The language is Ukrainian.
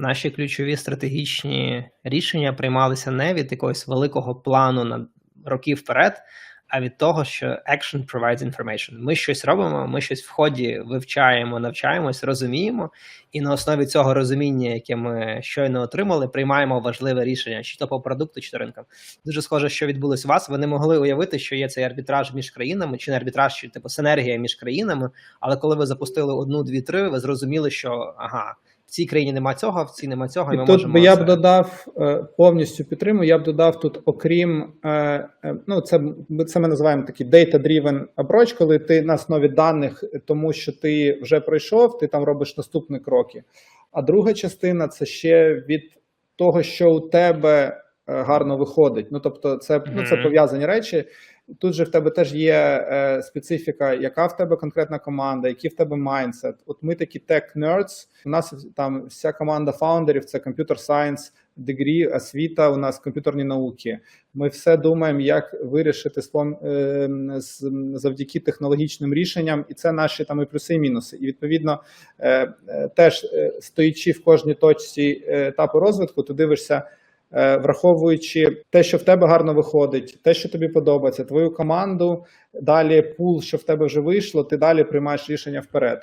Наші ключові стратегічні рішення приймалися не від якогось великого плану на роки вперед, а від того, що action provides information. Ми щось робимо, ми щось в ході вивчаємо, навчаємось, розуміємо, і на основі цього розуміння, яке ми щойно отримали, приймаємо важливе рішення, чи то по продукту, чи то ринкам. Дуже схоже, що відбулось у вас. Ви не могли уявити, що є цей арбітраж між країнами, чи не арбітраж, чи типу синергія між країнами. Але коли ви запустили одну, дві, три, ви зрозуміли, що ага. В цій країні нема цього, в цій нема цього, і, І ми тут можемо я це- б додав е, повністю підтримую. Я б додав тут, окрім е, е, ну це це ми називаємо такий data-driven approach, коли ти на основі даних, тому що ти вже пройшов, ти там робиш наступні кроки. А друга частина це ще від того, що у тебе гарно виходить. Ну тобто, це ну це пов'язані речі. Тут же в тебе теж є е, специфіка, яка в тебе конкретна команда, який в тебе майндсет. От ми такі tech nerds, У нас там вся команда фаундерів це computer science, degree, освіта. У нас комп'ютерні науки. Ми все думаємо, як вирішити е, з- завдяки технологічним рішенням, і це наші там і плюси, і мінуси. І відповідно е, е, теж е, стоячи в кожній точці е, етапу розвитку, ти дивишся. Е, Враховуючи те, що в тебе гарно виходить, те, що тобі подобається, твою команду, далі пул, що в тебе вже вийшло, ти далі приймаєш рішення вперед.